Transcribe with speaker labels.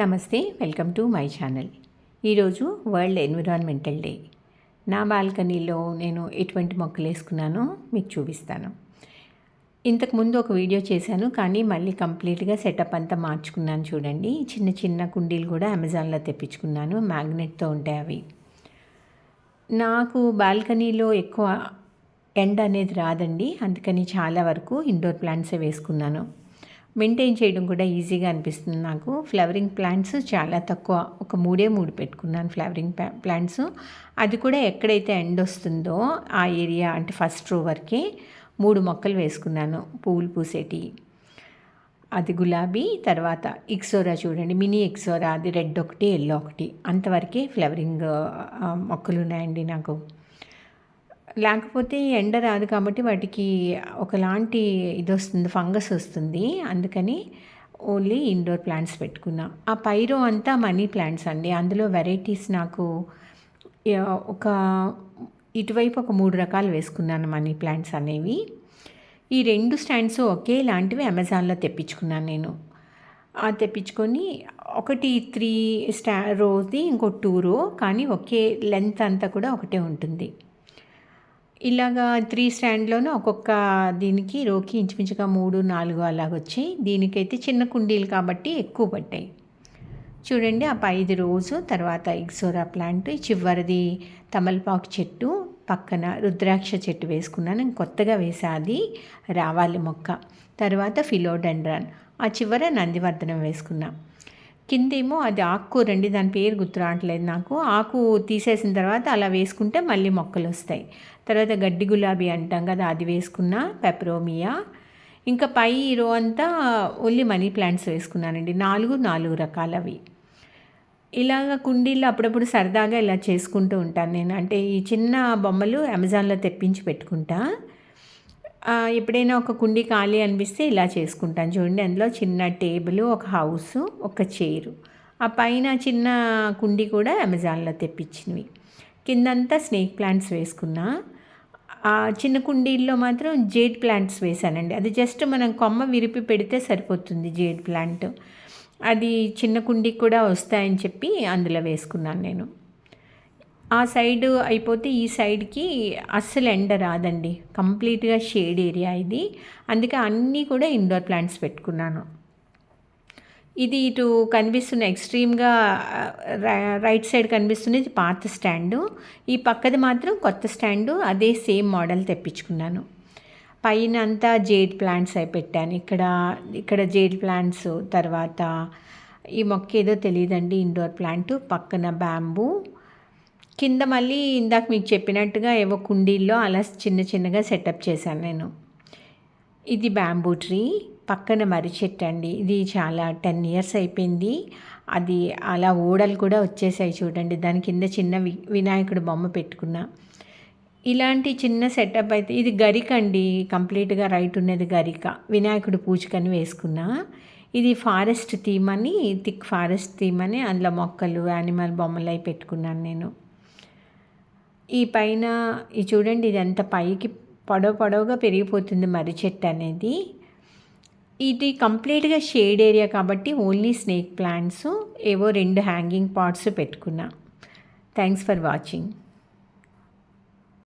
Speaker 1: నమస్తే welcome to my channel. ఈరోజు world environmental day. నా బాల్కనీలో నేను ఎటువంటి మొక్కలు వేసుకున్నానో మీకు చూపిస్తాను. ఇంతకుముందు ఒక వీడియో చేశాను కానీ మళ్ళీ కంప్లీట్గా సెటప్ అంతా మార్చుకున్నాను చూడండి. చిన్న చిన్న కుండీలు కూడా అమెజాన్లో తెప్పించుకున్నాను మ్యాగ్నెట్తో ఉంటాయి అవి. నాకు బాల్కనీలో ఎక్కువ ఎండ అనేది రాదండి అందుకని చాలా వరకు ఇండోర్ ప్లాంట్సే వేసుకున్నాను. మెయింటైన్ చేయడం కూడా ఈజీగా అనిపిస్తుంది నాకు. ఫ్లవరింగ్ ప్లాంట్స్ చాలా తక్కువ. ఒక మూడే మూడు పెట్టుకున్నాను ఫ్లవరింగ్ ప్లాంట్స్. అది కూడా ఎక్కడైతే ఎండ్ వస్తుందో ఆ ఏరియా అంటే ఫస్ట్ రో వరకే మూడు మొక్కలు వేసుకున్నాను పువ్వులు పూసేటి. అది గులాబీ తర్వాత ఇక్సోరా చూడండి మినీ ఇక్సోరా అది రెడ్ ఒకటి ఎల్లో ఒకటి. అంతవరకే ఫ్లవరింగ్ మొక్కలు ఉన్నాయండి నాకు. లేకపోతే ఎండ రాదు కాబట్టి వాటికి ఒకలాంటి ఇది వస్తుంది ఫంగస్ వస్తుంది. అందుకని ఓన్లీ ఇండోర్ ప్లాంట్స్ పెట్టుకున్నా. ఆ పైరో అంతా మనీ ప్లాంట్స్ అండి. అందులో వెరైటీస్ నాకు ఒక ఇటువైపు ఒక మూడు రకాలు వేసుకున్నాను మనీ ప్లాంట్స్ అనేవి. ఈ రెండు స్టాండ్స్ ఒకేలాంటివి అమెజాన్లో తెప్పించుకున్నాను నేను. తెప్పించుకొని ఒకటి త్రీ స్టా రోజుది ఇంకో టూ రో కానీ ఒకే లెంత్ అంతా కూడా ఒకటే ఉంటుంది. ఇలాగా త్రీ స్టాండ్లోనూ ఒక్కొక్క దీనికి రోకి ఇంచుమించుగా మూడు నాలుగు అలాగ వచ్చాయి దీనికైతే చిన్న కుండీలు కాబట్టి ఎక్కువ పట్టాయి చూడండి ఆ పైది రోజు తర్వాత ఎగ్జోరా ప్లాంట్ చివరిది తమలపాకు చెట్టు పక్కన రుద్రాక్ష చెట్టు వేసుకున్నాను. కొత్తగా వేసా అది రావాలి మొక్క. తర్వాత ఫిలోడెండ్రాన్. ఆ చివర నందివర్ధనం వేసుకున్నాం. కిందేమో అది ఆకుకూరండి దాని పేరు గుర్తు రావట్లేదు నాకు. ఆకు తీసేసిన తర్వాత అలా వేసుకుంటే మళ్ళీ మొక్కలు వస్తాయి. తర్వాత గడ్డి గులాబీ అంటాం కదా అది వేసుకున్న పెప్రోమియా. ఇంకా పై రో అంతా ఓన్లీ మనీ ప్లాంట్స్ వేసుకున్నానండి. నాలుగు నాలుగు రకాలవి. ఇలాగ కుండీల్లో అప్పుడప్పుడు సరదాగా ఇలా చేసుకుంటూ ఉంటాను నేను. అంటే ఈ చిన్న బొమ్మలు అమెజాన్లో తెప్పించి పెట్టుకుంటా. ఎప్పుడైనా ఒక కుండీ ఖాళీ అనిపిస్తే ఇలా చేసుకుంటాను. చూడండి అందులో చిన్న టేబుల్ ఒక హౌస్ ఒక చైరు. ఆ పైన చిన్న కుండీ కూడా అమెజాన్లో తెప్పించినవి. కిందంతా స్నేక్ ప్లాంట్స్ వేసుకున్నా. ఆ చిన్న కుండీల్లో మాత్రం జేడ్ ప్లాంట్స్ వేసానండి. అది జస్ట్ మనం కొమ్మ విరిపి పెడితే సరిపోతుంది జేడ్ ప్లాంట్. అది చిన్న కుండీకి కూడా వస్తాయని చెప్పి అందులో వేసుకున్నాను నేను. ఆ సైడ్ అయిపోతే ఈ సైడ్కి అస్సలు ఎండ రాదండి. కంప్లీట్గా షేడ్ ఏరియా ఇది. అందుకే అన్నీ కూడా ఇండోర్ ప్లాంట్స్ పెట్టుకున్నాను. ఇది ఇటు కనిపిస్తున్న ఎక్స్ట్రీమ్గా రైట్ సైడ్ కనిపిస్తున్నది పాత స్టాండు. ఈ పక్కది మాత్రం కొత్త స్టాండు అదే సేమ్ మోడల్ తెప్పించుకున్నాను. పైన అంతా జేడ్ ప్లాంట్స్ అయి పెట్టాను. ఇక్కడ ఇక్కడ జేడ్ ప్లాంట్స్ తర్వాత ఈ మొక్క ఏదో తెలియదండి ఇండోర్ ప్లాంట్. పక్కన బ్యాంబూ కింద మళ్ళీ ఇందాక మీకు చెప్పినట్టుగా ఏవో కుండీల్లో అలా చిన్న చిన్నగా సెటప్ చేశాను నేను. ఇది బ్యాంబూ ట్రీ. పక్కన మర్రి చెట్టు అండి. ఇది చాలా టెన్ ఇయర్స్ అయిపోయింది. అది అలా ఓడలు కూడా వచ్చేసాయి చూడండి. దాని కింద చిన్న వి వినాయకుడు బొమ్మ పెట్టుకున్నా. ఇలాంటి చిన్న సెటప్ అయితే ఇది గరిక అండి. కంప్లీట్గా రైట్ ఉన్నది గరిక. వినాయకుడు పూజకని వేసుకున్నా. ఇది ఫారెస్ట్ థీమ్ అని థిక్ ఫారెస్ట్ థీమ్ అని అందులో మొక్కలు యానిమల్ బొమ్మలు అవి పెట్టుకున్నాను నేను. ఈ పైన ఈ చూడండి ఇది ఎంత పైకి పొడవు పొడవుగా పెరిగిపోతుంది మర్రి చెట్టు అనేది. ఇది కంప్లీట్గా షేడ్ ఏరియా కాబట్టి ఓన్లీ స్నేక్ ప్లాంట్స్ ఏవో రెండు హ్యాంగింగ్ పాట్స్ పెట్టుకున్నా. Thanks for watching.